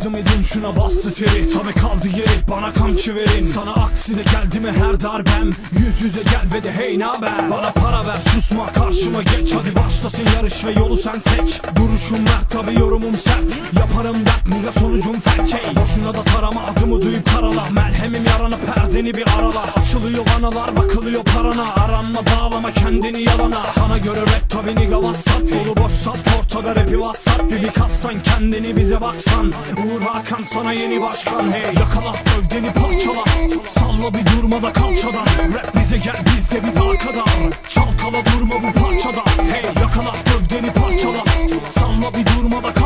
Yardım edin şuna bastı teri. Tabi kaldı yeri bana kamçı verin Sana aksi de geldi mi her darbem? Yüz yüze gel ve de hey naber Bana para ver susma karşıma geç. Hadi başlasın yarış ve yolu sen seç. Duruşum mert tabi yorumum sert. Yaparım dert niga sonucum felç. Boşuna da tarama adımı duyup karala Merhemim yarana perdeni bir arala. Açılıyor vanalar bakılıyor parana. Aranma bağlama kendini yalana. Sana göre rap tabi niga whatsapp. Dolu boş sap ortada rapi whatsapp. Bir kassan kendini bize baksan. Uğur Hakan sana yeni başkan. Hey Yakala gövdeni parçala. Salla bir durma da kalçadan. Rap bize gel bizde bir daha kadar. Çalkala durma bu parçada. Hey yakala gövdeni parçala. Salla bir durma da kalçadan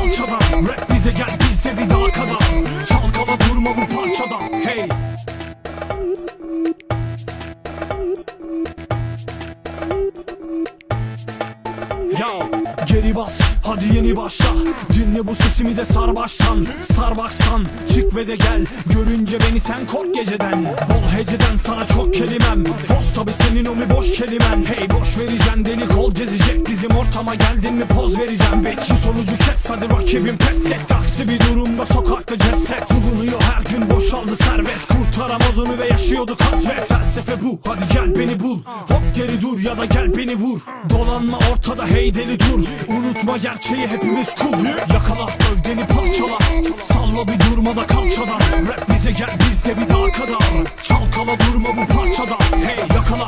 geri bas hadi yeni başla. Dinle bu sesimi de sar baştan Starbucks'tan. Çık ve de gel Görünce beni sen kork geceden. Bol heceden sana çok kelimem. Fos tabi senin o mi boş kelimen Hey boş vereceksin deli kol gezecek Bizim ortama. Geldin mi poz vereceğim? Bitch sonucu kes hadi rakibim pes et Aksi bir durumda sokakta ceset. Bulunuyor her gün boşaldı servet. Kurtaramaz onu ve yaşıyordu kasvet. Felsefe bu hadi gel beni bul. Hop geri dur ya da gel beni vur. Dolanma ortada hey deli dur. Unutma gerçeği hepimiz kul. Yakala gövdeni parçala. Salla bir durma da kalçadan Rap bize gel bizde bir daha kadar. Çalkala durma bu parçada. Hey yakala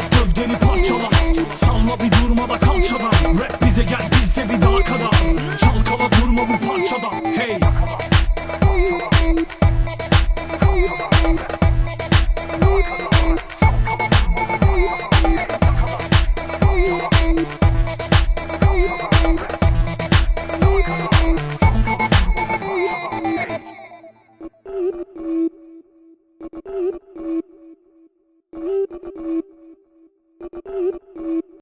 Yakala